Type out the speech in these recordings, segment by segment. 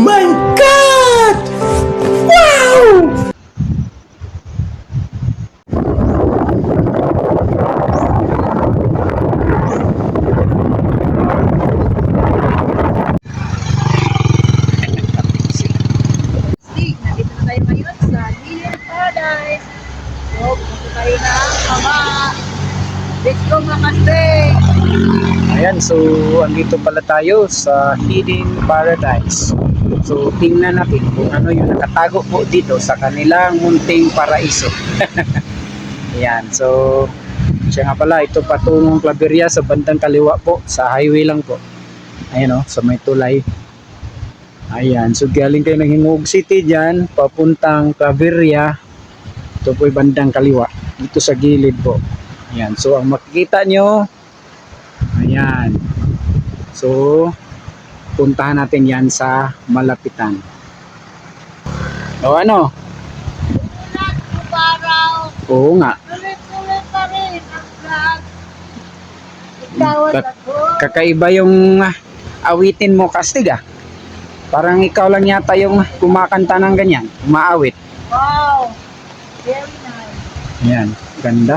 my God! Wow! Stig, nandito na tayo ngayon sa Hillian Paradise. So, pupunta tayo na mga Let's go mga kastig! Ayan, so andito pala tayo sa Hidden Paradise. So tingnan natin kung ano yung nakatago po dito sa kanilang munting paraiso. Ayan, so siya nga pala, ito patungong Claveria sa bandang kaliwa po, sa highway lang po. Ayan o, sa may tulay. Ayan, so galing kayo ng Hingog City dyan, papuntang Claveria. Ito po bandang kaliwa, dito sa gilid po. Ayan, so ang makikita nyo, Ayan. So, puntahan natin yan sa malapitan. O ano? Oo nga. ako. Kakaiba yung ah, awitin mo, Kastig ah. Parang ikaw lang yata yung kumakanta ng ganyan. Umaawit. Wow! Very nice. Ayan. Ganda.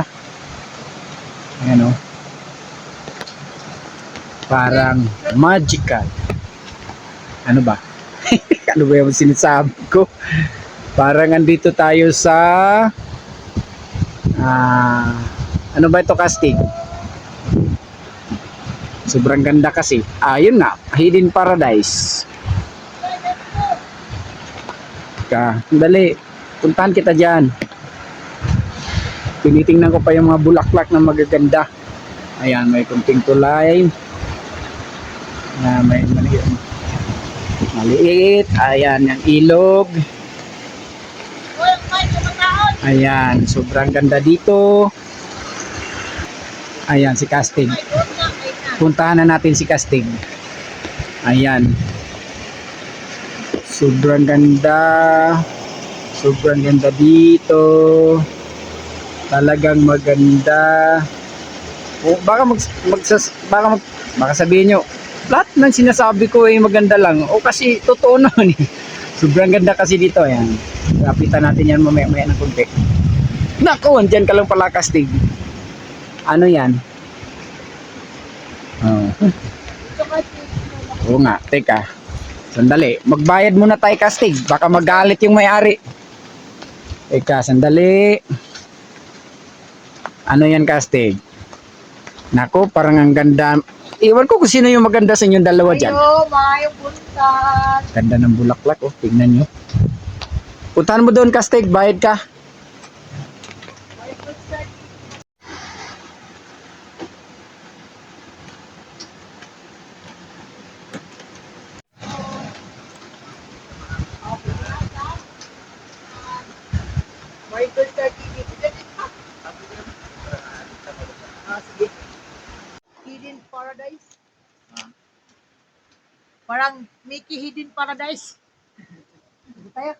Ayan o. Parang magical. Ano ba? ano ba yung sinasabi ko? Parang andito tayo sa ah ano ba ito casting? Sobrang ganda kasi. Ah, yun nga, Hidden Paradise. Ka, dali. Puntahan kita diyan. Tinitingnan ko pa yung mga bulaklak na magaganda. Ayan, may kunting tulay. Na may maliit. Maliit. Ayan, yung ilog. Ayan, sobrang ganda dito. Ayan, si na. Puntahan na natin si Casting. Ayan. Sobrang ganda. Sobrang ganda dito. Talagang maganda. O, baka mag, magsas, baka mag, baka sabihin nyo, lahat ng sinasabi ko ay maganda lang. O kasi totoo naman eh. Sobrang ganda kasi dito. Ayan. Kapitan natin yan mamaya maya ng kunti. Naku, andyan ka lang pala Casting. Ano yan? Oh. Oo nga, teka. Sandali, magbayad muna tayo castig. Baka magalit yung may-ari. Teka, sandali. Ano yan castig? Nako, parang ang ganda. Iwan ko kung sino yung maganda sa inyong dalawa dyan. Ayo, mayong buntan. Ganda ng bulaklak, oh. Tingnan nyo. Puntahan mo doon, castig. Bayad ka. May buntan. May buntan dito. Ah, sige. Hidden Paradise. Parang Mickey Hidden Paradise. Tayo.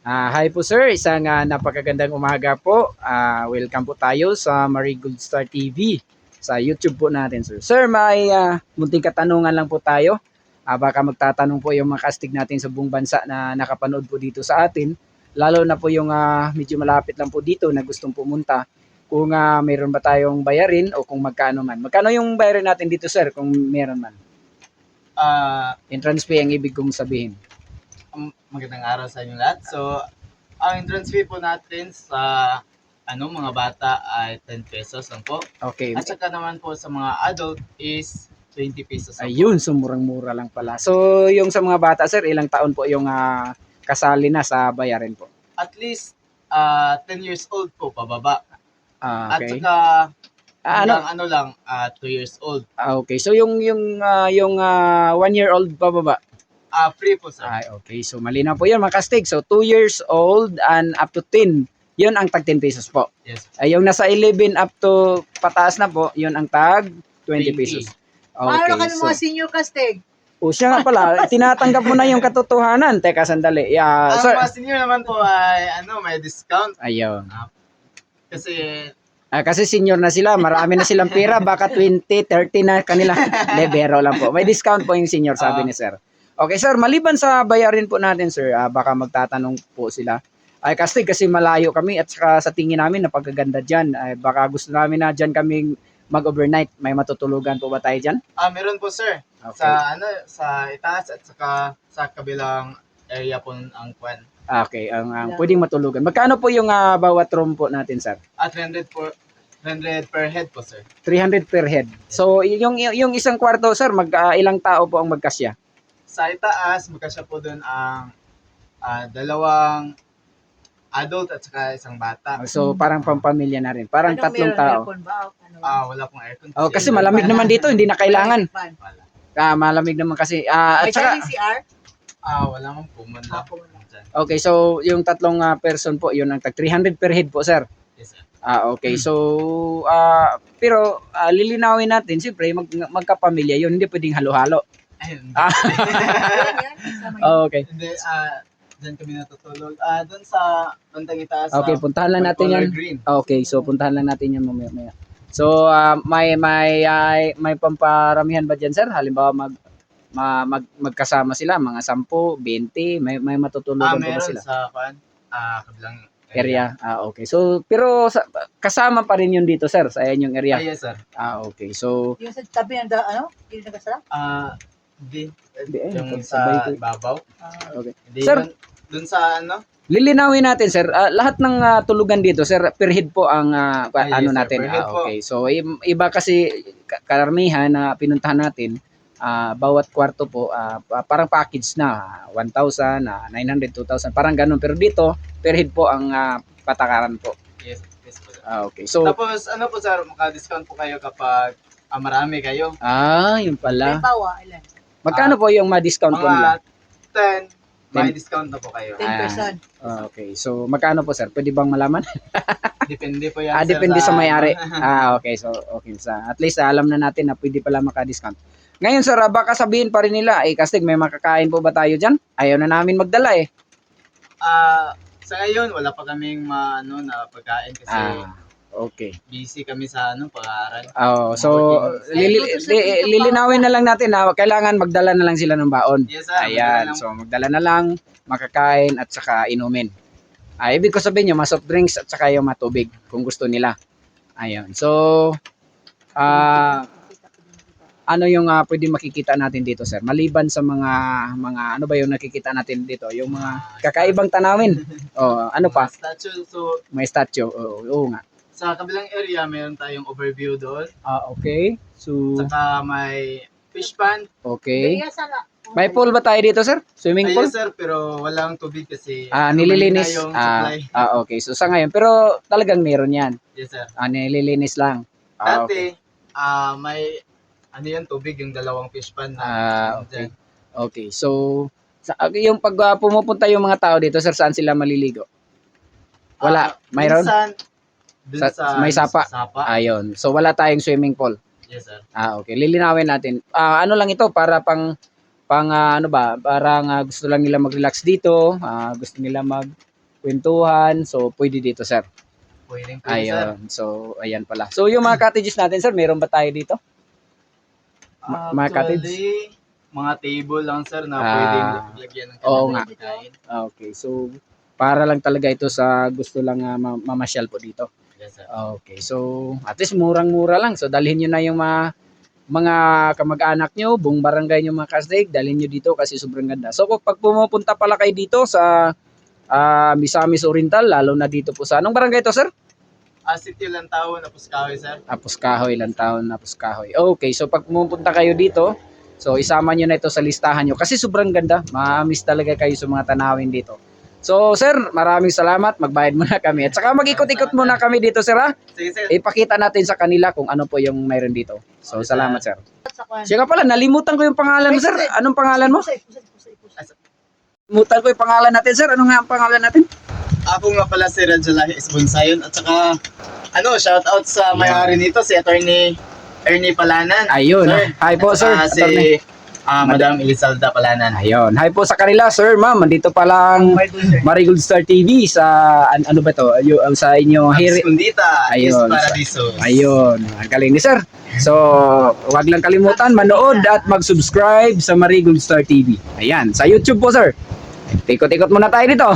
Ah, hi po sir, isang ah, napakagandang umaga po. Ah, welcome po tayo sa Marigold Star TV sa YouTube po natin sir. Sir, may ah, munting katanungan lang po tayo. Ah, baka magtatanong po yung mga kastig natin sa buong bansa na nakapanood po dito sa atin. Lalo na po yung ah, medyo malapit lang po dito na gustong pumunta. Kung ah, mayroon ba tayong bayarin o kung magkano man. Magkano yung bayarin natin dito sir kung meron man? Ah, Entrance fee ang ibig kong sabihin. um, magandang araw sa inyo lahat. So, ang entrance fee po natin sa ano mga bata ay 10 pesos lang po. Okay. At saka naman po sa mga adult is 20 pesos lang po. Ayun, so murang-mura lang pala. So, yung sa mga bata, sir, ilang taon po yung ah, kasali na sa bayarin po? At least ah 10 years old po pababa. Ah, At okay. saka Ah, ano? hanggang ano lang, 2 years old. Ah, okay. So, yung yung ah, yung ah, one year old pa baba? Ah, free po sir. Ay, okay. So, malinaw po yun, mga kastig. So, 2 years old and up to 10. Yun ang tag 10 pesos po. Yes. Ay, yung nasa 11 up to pataas na po, yun ang tag 20 20. pesos. Paano Okay. kami So, mga senior castig? o siya nga pala, tinatanggap mo na yung katotohanan. Teka, sandali. Yeah, ang sir. mga senior naman po ay ano, may discount Ayun. kasi Ah, kasi senior na sila, marami na silang pera, baka 20, 30 na kanila. Hindi, bero lang po. May discount po yung senior, sabi Ah. ni sir. Okay, sir, maliban sa bayarin po natin, sir, ah, baka magtatanong po sila. Ay, kasi kasi malayo kami at saka sa tingin namin napakaganda diyan. Ay, baka gusto namin na diyan kaming mag-overnight. May matutulugan po ba tayo diyan? Ah, meron po sir. Okay. Sa ano, sa itaas at saka sa kabilang area po ang kwan. Ah, Okay, ang, ang pwedeng matulugan. Magkano po yung ah, bawat room po natin, sir? At 300 po 300 per head po sir. 300 per head. So, yung yung isang kwarto, sir, mag ah, ilang tao po ang magkasya? Sa itaas, magkasya po doon ang ah, dalawang adult at saka isang bata. So, parang pampamilya na rin. Parang Anong tatlong meron, tao. aircon ba? O Ano? Ah, wala pong aircon. Oh, kasi malamig naman dito, hindi na kailangan. Fan. Wala. Ah, malamig naman kasi. Ah, May at saka, shining CR? Ah, wala man po man lang. Ah, po man lang. Dyan. okay, so yung tatlong ah, person po, yun ang tag 300 per head po, sir. Yes, sir. Ah, okay. So, ah, pero ah, lilinawin natin, siyempre, mag, magkapamilya yun, hindi pwedeng halo-halo. Ayun. Ah. Oh, okay. Hindi, ah, dyan kami natutulog. Ah, doon sa bandang itaas. Okay, ah, puntahan lang natin yan. green. Okay, so puntahan lang natin yan mamaya. So, ah, may may ay, may pamparamihan ba diyan, sir? Halimbawa mag ma, mag, magkasama sila, mga 10, 20, may may Ah, matutulugan po ba meron sila? sa kwan, ah, kabilang Area. Ah, okay. So, pero sa, kasama pa rin yun dito, sir, sa inyong Ah, area. yes, sir. Ah, okay. So, Yung sa tabi ng da, ano? Yung nagasara? Ah, di, eh, yung sa ko. ibabaw. Ah, okay. Hindi, Sir. dun, dun sa ano, Lilinawin natin, sir. Ah, lahat ng ah, tulugan dito, sir, per head po ang ah, Ah, yes, ano sir, natin. Ah, po. okay. So, i- iba kasi ka- karamihan na pinuntahan natin, ah, bawat kwarto po, ah, pa- parang package na, 1,000, ah, 900, 2,000, parang ganun. Pero dito, per head po ang ah, patakaran po. yes, yes po. sir. Ah, okay. So, Tapos, ano po, sir, maka-discount po kayo kapag ah, marami kayo. ah, yun pala. Halimbawa, ilan? Magkano po yung ma-discount po nila? Mga 10, may Ten. discount na po kayo. 10%. Ah, okay. So, magkano po, sir? Pwede bang malaman? Depende po yan, Ah, sir, depende sa may-ari. ah, okay. So, okay. Sa, at least ah, alam na natin na pwede pala maka-discount. Ngayon, sir, ah, baka sabihin pa rin nila, eh, Kastig, may makakain po ba tayo dyan? Ayaw na namin magdala eh. Ah, sa ngayon, wala pa kaming ma, ano, na pagkain kasi Ah, okay. busy kami sa ano, pag-aaral. Oh, so, lili- li- lilinawin na lang natin na kailangan magdala na lang sila ng baon. Yes, sir. Ayan, so magdala na lang, makakain at saka inumin. Ah, ibig ko sabihin yung mga soft drinks at saka yung mga tubig kung gusto nila. Ayun. So, ah, ano yung ah, pwede makikita natin dito, sir? Maliban sa mga mga ano ba yung nakikita natin dito? Yung mga kakaibang tanawin. Oh, ano pa? Statue. So, May statue. Oo, oo nga. sa kabilang area, meron tayong overview doon. Ah, okay. So, Saka may fish pond. okay. May pool ba tayo dito, sir? Swimming pool? Ayun, sir, pero walang tubig kasi Ah, nililinis. yung Ah, supply. ah, okay. So sa ngayon, pero talagang meron 'yan. Yes, sir. Ah, nililinis lang. Ah, okay. Dati, ah, may ano yan, tubig yung dalawang fish pond na. Ah, okay. dyan. Okay. So sa ah, yung pag ah, pumupunta yung mga tao dito, sir, saan sila maliligo? Wala. Ah, Mayroon? minsan, dun Sa- sa, may sapa. sapa. Ayun. So wala tayong swimming pool. Yes, sir. Ah, okay. Lilinawin natin. Ah, ano lang ito para pang pang ah, ano ba? Parang ah, gusto lang nila mag-relax dito, ah, gusto nila magkwentuhan. So pwede dito, sir. Pwedeng pwede, sir. Ayun. So ayan pala. So yung mga cottages natin, sir, meron ba tayo dito? Ma- mga cottage? Actually, mga table lang, sir, na Ah, pwedeng lagyan ng oo kanilang pagkain. Ah, Okay. So para lang talaga ito sa gusto lang ah, ma- mamasyal po dito. Yes, sir. Okay. So at least murang-mura lang. So dalhin niyo na yung mga mga kamag-anak nyo, buong barangay nyo mga kastig, dalhin nyo dito kasi sobrang ganda. So kung pag pumupunta pala kayo dito sa ah, Misamis Oriental, lalo na dito po sa, anong barangay to sir? Ah, City lang tao na Puskawi, sir. Apos Kahoy, ilang taon na Apos Kahoy. Okay, so pag pumupunta kayo dito, so isama nyo na ito sa listahan nyo kasi sobrang ganda. Ma-miss talaga kayo sa mga tanawin dito. So sir, maraming salamat. Magbayad muna kami. At saka mag-ikot-ikot muna kami dito sir ha. Sige, sir. Ipakita natin sa kanila kung ano po yung mayroon dito. So Okay, salamat sir. Sa kwan. Siya pala, nalimutan ko yung pangalan mo sir. Anong pangalan mo? Pusay, pusay, pusay, pusay. Nalimutan ko yung pangalan natin sir. Ano nga ang pangalan natin? Ako nga pala si Rajalahi Esbonsayon at saka ano, shout out sa may-ari nito si Attorney Ernie Palanan. Ayun. Sir. Hi po sir. Ah, si Attorney. Ah, Madam Elizalda Palanan. Ayun. Hi po sa kanila, sir, ma'am. Andito pa lang Marigold Star TV sa an- ano ba to? Ayo sa inyo hiri. Escondita Ayun. Paradiso. Ayun, ang galing ni sir. So, wag lang kalimutan manood at mag-subscribe sa Marigold Star TV. Ayan, sa YouTube po, sir. Ikot-ikot muna tayo dito.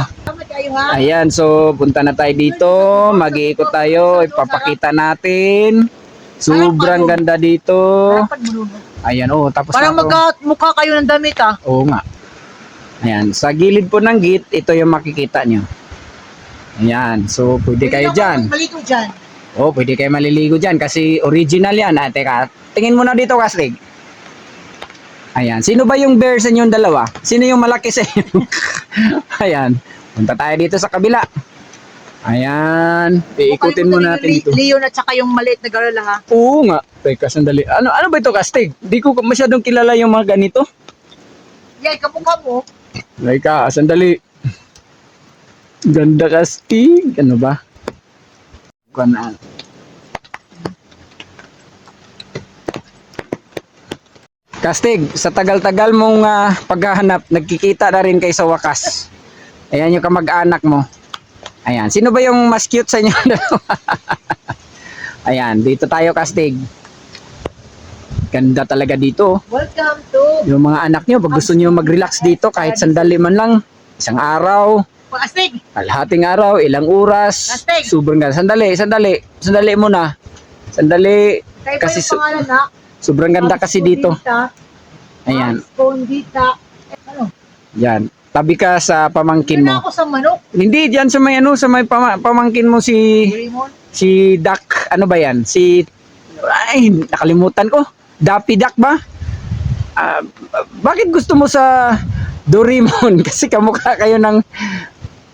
Ayan, so punta na tayo dito. Mag-iikot tayo. Ipapakita natin. Sobrang ganda dito. Ayan, oh, tapos Parang na to. magkamukha kayo ng damit ah. Oo nga. Ayan, sa gilid po ng gate, ito yung makikita nyo. Ayan, so pwede kayo dyan. Malito dyan. Oh, pwede kayo maliligo dyan kasi original yan. Ah, teka, tingin mo na dito, Kastig. Ayan, sino ba yung bear sa inyong dalawa? Sino yung malaki sa inyo? Ayan, punta tayo dito sa kabila. Ayan, iikutin mo natin dito. Leon at saka yung maliit na garala ha. Oo nga. Teka, sandali. Ano, ano ba ito, Kastig? Di ko masyadong kilala yung mga ganito. Yan, kamukha mo. Teka, sandali. Ganda Kastig. Ano ba? Kuan Kastig, sa tagal-tagal mong ah, paghahanap, nagkikita na rin kayo sa wakas. Ayan yung kamag-anak mo. Ayan, sino ba yung mas cute sa inyo? Ayan, dito tayo Kastig. Ganda talaga dito. Welcome to Yung mga anak nyo, pag gusto nyo mag-relax dito, kahit sandali man lang, isang araw, Pastig. kalahating araw, ilang oras, Astig. sobrang ganda. Sandali, sandali, sandali muna. Sandali, Kayo Kasi yung pangalan na? sobrang ganda kasi dito. Ayan, Escondita. Eh, ano? yan. Tabi ka sa pamangkin mo. ako sa manok. Hindi, diyan sa may ano, sa may pama- pamangkin mo si, Raymond. si Duck, ano ba yan? Si, ay, nakalimutan ko. Dappy Duck ba? Ah, bakit gusto mo sa Doraemon? Kasi kamukha kayo ng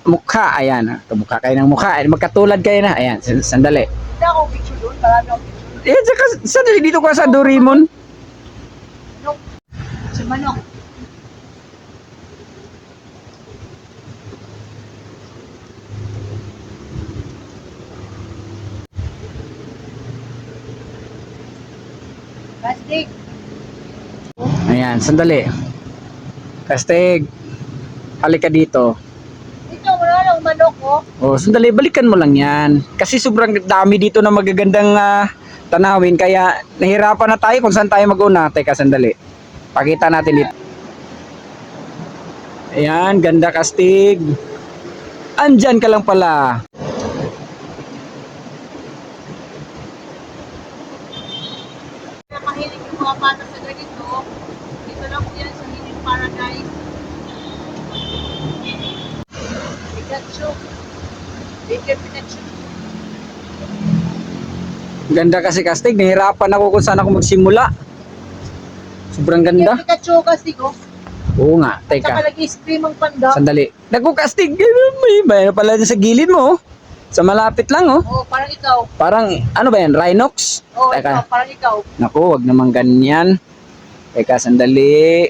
mukha. Ayan, ah, kamukha kayo ng mukha. Ay, Magkatulad kayo na. Ayan, san- sandali. Hindi ako picture doon. Marami akong picture. Eh, saka, sandali dito ka sa Doraemon. Manok. Si manok. Pastig. Ayan, sandali. Kastig, halika dito. Dito, wala lang manok oh. Oh, sandali, balikan mo lang yan. Kasi sobrang dami dito na magagandang ah, tanawin, kaya nahirapan na tayo kung saan tayo mag-una. Teka, sandali. Pakita natin dito. Ayan, ganda kastig. Andyan ka lang pala. Kaya mahilig yung mga bata sa ganito. Dito lang po yan sa Healing Paradise. Pikachu. Baker Pikachu. Ganda kasi kastig. Nahirapan ako kung saan ako magsimula. Sobrang ganda. Baker Pikachu kasi ko. Oo nga, teka. nag-scream ang panda. Sandali. Naku, kastig. May mayroon pala sa gilid mo. oh. Sa malapit lang, oh. Oo, parang ikaw. Parang, ano ba yan? Rhinox? Oo, Teka. ikaw, parang ikaw. Naku, wag naman ganyan. Teka, sandali.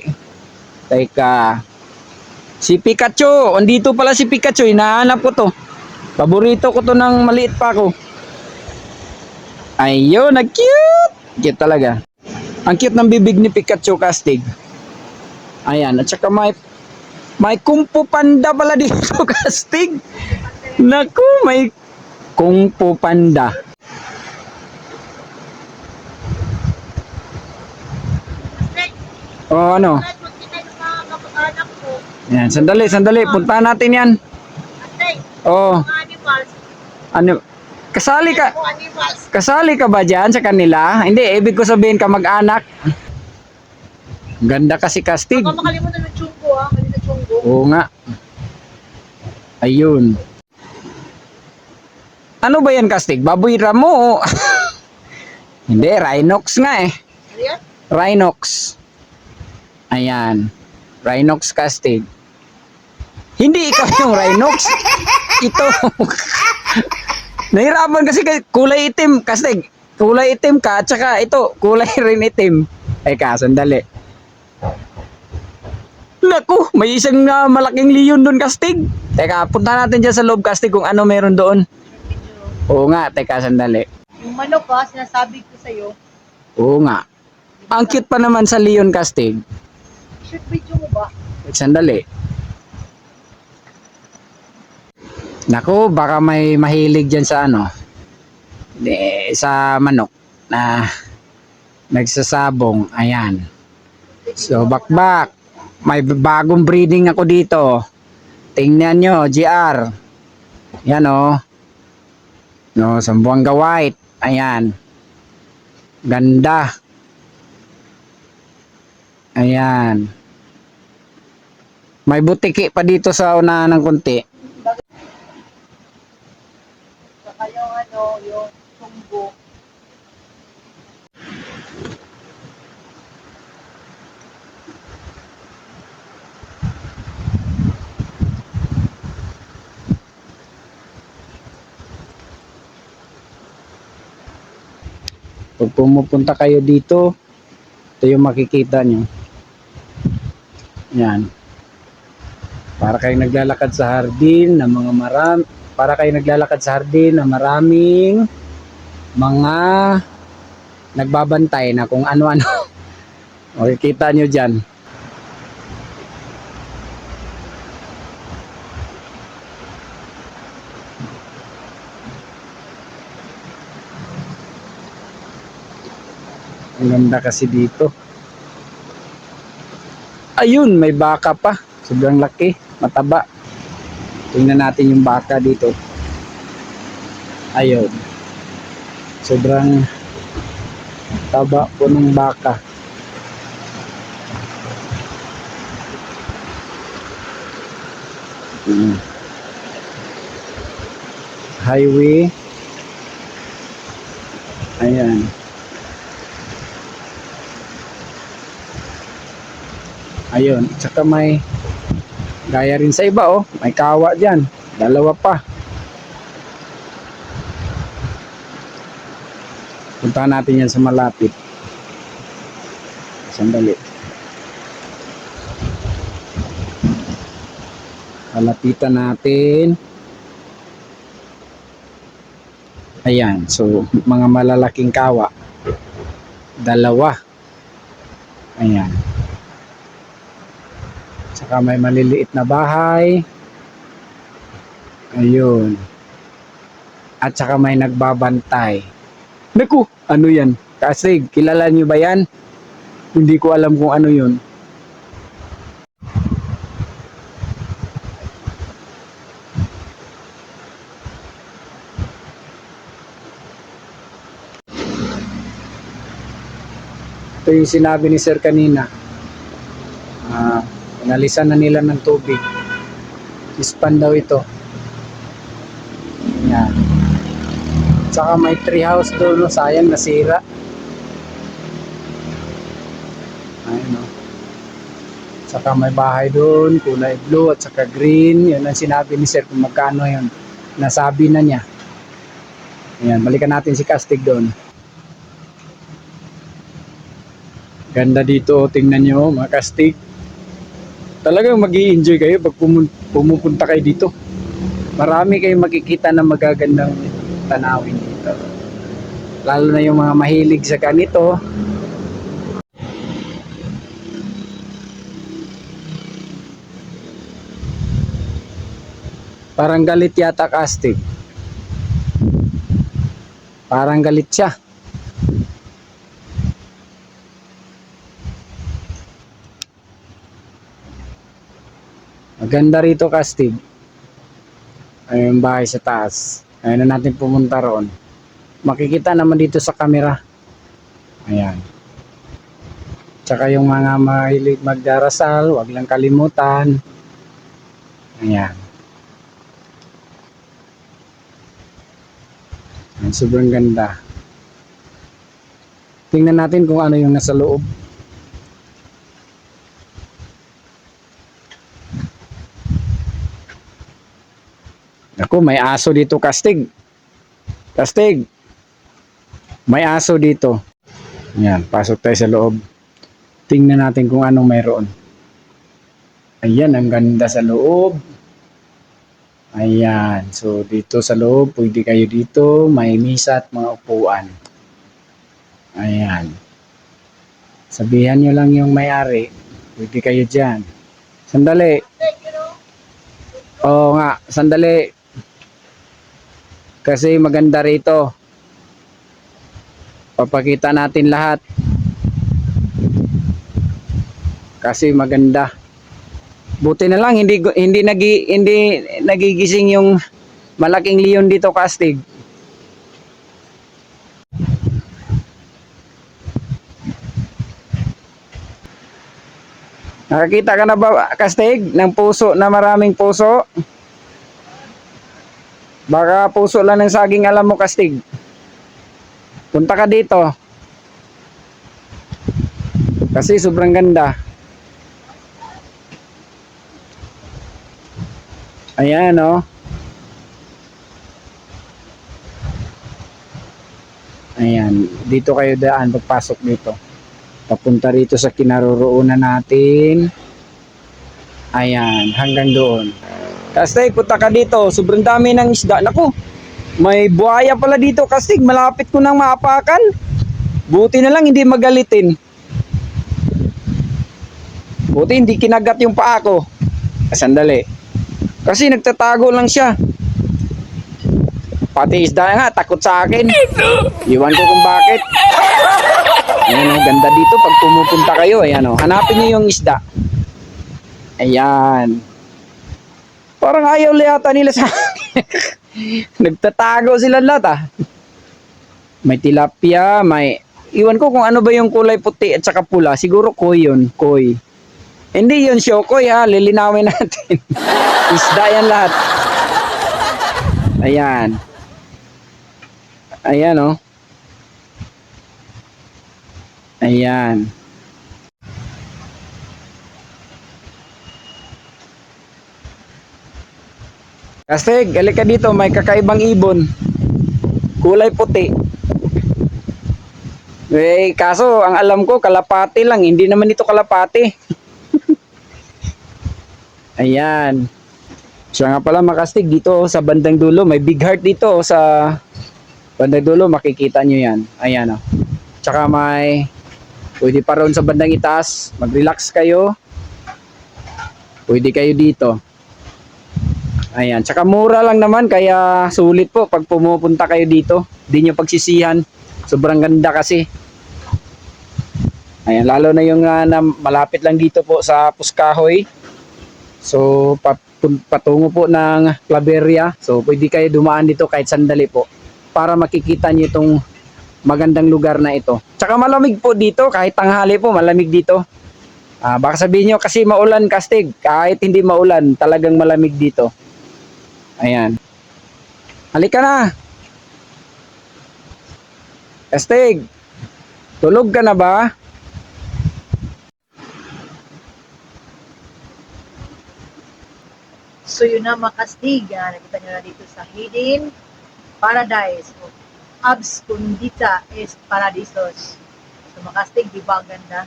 Teka. Si Pikachu. Andito pala si Pikachu. Hinahanap ko to. Paborito ko to ng maliit pa ako. Ayun, nag-cute. Cute talaga. Ang cute ng bibig ni Pikachu, Kastig. Ayan, at saka may may kumpo panda pala dito, Kastig. Naku, may kumpo panda. Pastig, O ano? Yan, sandali, sandali. Puntahan natin yan. Oh, ano? Kasali ka, kasali ka ba dyan sa kanila? Hindi, ibig ko sabihin ka mag-anak. Ganda kasi kastig. Baka makalimutan ng chunggo ah. Mali na chunggo. Oo nga. Ayun. Ano ba yan kastig? Baboy ramo. Hindi, Rhinox nga eh. Ano? Rhinox. Ayan. Rhinox castig. Hindi ikaw yung Rhinox. Ito. Nahirapan kasi kay kulay itim. Castig. Kulay itim ka. At saka ito, kulay rin itim. Teka, sandali. Naku, may isang ah, malaking leon doon, Kastig. Teka, punta natin dyan sa loob, Kastig, kung ano meron doon. Oo nga, teka, sandali. Yung manok ah, sinasabi ko sa'yo. Oo nga. Ang cute pa naman sa Leon Castig. Shoot video mo ba? Sandali. Naku, baka may mahilig dyan sa ano, eh, sa manok na nagsasabong. Ayan. So, bakbak. May bagong breeding ako dito. Tingnan nyo, GR. Yan o. No, Sambuanga White. Ayan. Ganda. Ayan. May butiki pa dito sa unahan ng konti. Ano, yung tumbo. Pag pumupunta kayo dito, ito yung makikita nyo. Yan. Para kayo naglalakad sa hardin na mga maram para kayo naglalakad sa hardin na maraming mga nagbabantay na kung ano-ano. Makikita nyo dyan. Ang ganda kasi dito. Ayun, may baka pa. Sobrang laki, mataba. Tingnan natin yung baka dito. Ayun. Sobrang taba po ng baka. Mm. Highway. Ayan. Ayun, tsaka may gaya rin sa iba oh, may kawa diyan. Dalawa pa. Puntahan natin yan sa malapit. Sandali. Malapitan natin. Ayan, so mga malalaking kawa. Dalawa. Ayan. Saka may maliliit na bahay. Ayun. At saka may nagbabantay. Naku, ano yan? Kasig, kilala niyo ba yan? Hindi ko alam kung ano yun. Ito yung sinabi ni Sir kanina. Inalisan na nila ng tubig. Ispan daw ito. Yan. Tsaka may tree house doon, no? sayang nasira. Ayun, no? Tsaka may bahay doon, kulay blue at saka green. Yun ang sinabi ni Sir kung magkano yun. Nasabi na niya. Ayan, balikan natin si Castig doon. Ganda dito, tingnan nyo mga Castig talagang mag enjoy kayo pag pumupunta kayo dito. Marami kayong makikita na magagandang tanawin dito. Lalo na yung mga mahilig sa ganito. Parang galit yata casting. Parang galit siya. Maganda rito casting. Ayun bahay sa taas. Ayun na natin pumunta roon. Makikita naman dito sa camera. Ayan. Tsaka yung mga mahilig magdarasal, wag lang kalimutan. Ayan. Ayan, sobrang ganda. Tingnan natin kung ano yung nasa loob. Ako, may aso dito, Kastig. Kastig. May aso dito. Yan, pasok tayo sa loob. Tingnan natin kung anong mayroon. Ayan, ang ganda sa loob. Ayan, so dito sa loob, pwede kayo dito, may misa at mga upuan. Ayan. Sabihan nyo lang yung may-ari Pwede kayo dyan. Sandali. Oo nga, sandali. Kasi maganda rito. Papakita natin lahat. Kasi maganda. Buti na lang hindi hindi nagi hindi nagigising yung malaking leon dito kastig. Nakakita ka na ba kastig ng puso na maraming puso? Baka puso lang ng saging alam mo kastig. Punta ka dito. Kasi sobrang ganda. Ayan oh. Ayan, dito kayo daan pagpasok dito. Papunta rito sa kinaroroonan natin. Ayan, hanggang doon. Kastig, punta ka dito. Sobrang dami ng isda. Naku, may buhaya pala dito, Kastig. Malapit ko nang maapakan. Buti na lang hindi magalitin. Buti hindi kinagat yung paa ko. Ah, Sandali. Kasi nagtatago lang siya. Pati isda nga, takot sa akin. Iwan ko kung bakit. Ayan o, ganda dito pag pumupunta kayo. Ayan o, hanapin niyo yung isda. Ayan. Parang ayaw yata nila sa. Nagtatago sila lahat ah. May tilapia, may... Iwan ko kung ano ba yung kulay puti at saka pula. Siguro koi yun, koi. Hindi yun shokoy ha, lilinawin natin. Isda yan lahat. Ayan. Ayan oh. Ayan. Kastig, alik ka dito, may kakaibang ibon. Kulay puti. Eh, kaso, ang alam ko, kalapati lang. Hindi naman ito kalapati. Ayan. Siya nga pala makastig dito oh, sa bandang dulo. May big heart dito oh, sa bandang dulo. Makikita nyo yan. Ayan oh. Tsaka may pwede pa ron sa bandang itaas. Mag-relax kayo. Pwede kayo dito. Ayan. Tsaka mura lang naman kaya sulit po pag pumupunta kayo dito. Hindi nyo pagsisihan. Sobrang ganda kasi. Ayan. Lalo na yung ah, na malapit lang dito po sa Puskahoy. So, patungo po ng Claveria. So, pwede kayo dumaan dito kahit sandali po para makikita niyo itong magandang lugar na ito. Tsaka malamig po dito, kahit tanghali po, malamig dito. Ah, baka sabihin nyo kasi maulan kastig. Kahit hindi maulan, talagang malamig dito. Ayan. Halika na. Kastig. Tulog ka na ba? So yun na mga kastig, ah, nakita nyo na dito sa Hidden Paradise o Abs Condita es Paradisos. So mga kastig, di ba ganda?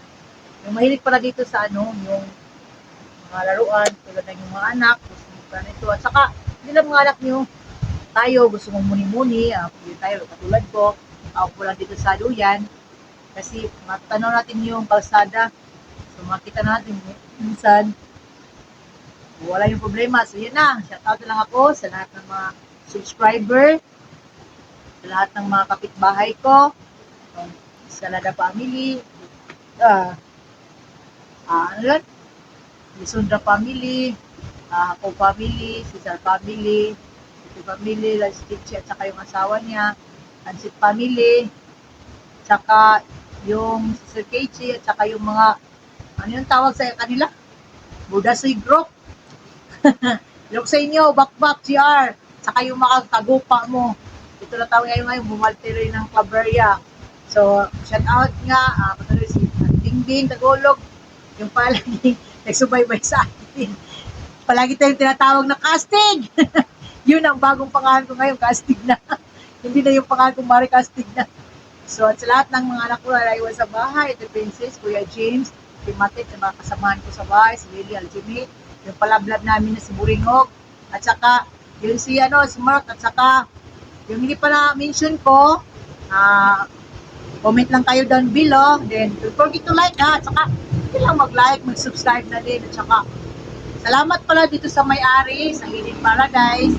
Yung mahilig pala dito sa ano, yung mga laruan, tulad ng yung mga anak, gusto nito. At saka, lang mga anak nyo, tayo, gusto mong muni-muni, uh, pwede tayo, katulad ko, ako po lang dito sa Luyan, kasi matanaw natin yung kalsada, so makita natin minsan, wala yung problema. So yun na, shout out lang ako sa lahat ng mga subscriber, sa lahat ng mga kapitbahay ko, sa Lada family, ah, ah, ano lang, Lisundra family, ah, ako family, Cesar family, si family, Lance Kitchi at saka yung asawa niya, Ansit family, tsaka yung Sister Keichi at saka yung mga, ano yung tawag sa kanila? Budasoy group. Yung sa inyo, bakbak, GR, saka yung mga kagupa mo. Ito na tawag ngayon ngayon, bumaltiri ng Claveria. So, shout out nga, uh, patuloy si Dingding, Tagolog, yung palagi nagsubaybay sa atin. Palagi tayong tinatawag na casting. Yun ang bagong pangalan ko ngayon, casting na. Hindi na yung pangalan ko, Mari Casting na. So, at sa lahat ng mga anak ko na sa bahay, ito Princess, Kuya James, si Matik, na mga kasamahan ko sa bahay, si Lily Aljimit, yung palablab namin na si Buringog, at saka yung si ano, si Mark, at saka yung hindi pa na-mention ko, ah comment lang kayo down below, then don't forget to like ha, at saka sige lang mag-like, mag-subscribe na din. At saka, salamat pala dito sa may-ari, sa Hidden Paradise.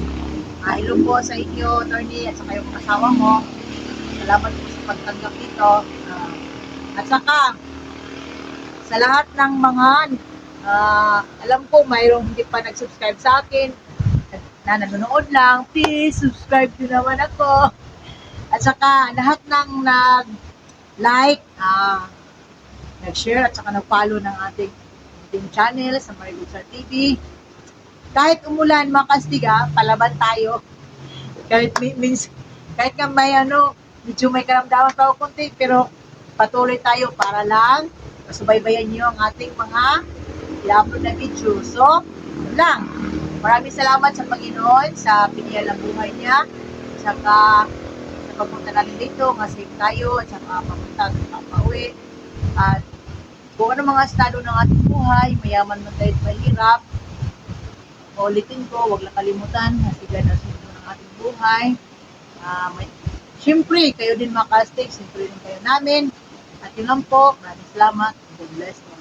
Ah, hello po sa inyo, attorney, at saka yung asawa mo. Salamat po sa pagtanggap dito. Ah, at saka, sa lahat ng mga, ah, alam ko mayroong hindi pa nag-subscribe sa akin, na nanonood lang, please subscribe din naman ako. At saka, lahat ng nag-like, ah, nag-share, at saka nag-follow ng ating, ating channel sa Marilutsar TV. Kahit umulan, mga kastiga, palaban tayo. Kahit mins, kahit nga may ano, medyo may karamdaman pa ako konti, pero patuloy tayo para lang masubaybayan niyo ang ating mga i-upload na video. So, lang. Maraming salamat sa Panginoon sa piniyal ng buhay niya. Saka sa pagpunta natin dito, nga tayo, at saka papunta at pauwi. At kung ano mga estado ng ating buhay, mayaman man tayo at mahirap, ulitin ko, huwag lang kalimutan, hasigan na sundo ng ating buhay. Ah, may, Siyempre, kayo din mga kastig, siyempre din kayo namin. At yun lang po, maraming salamat. God bless.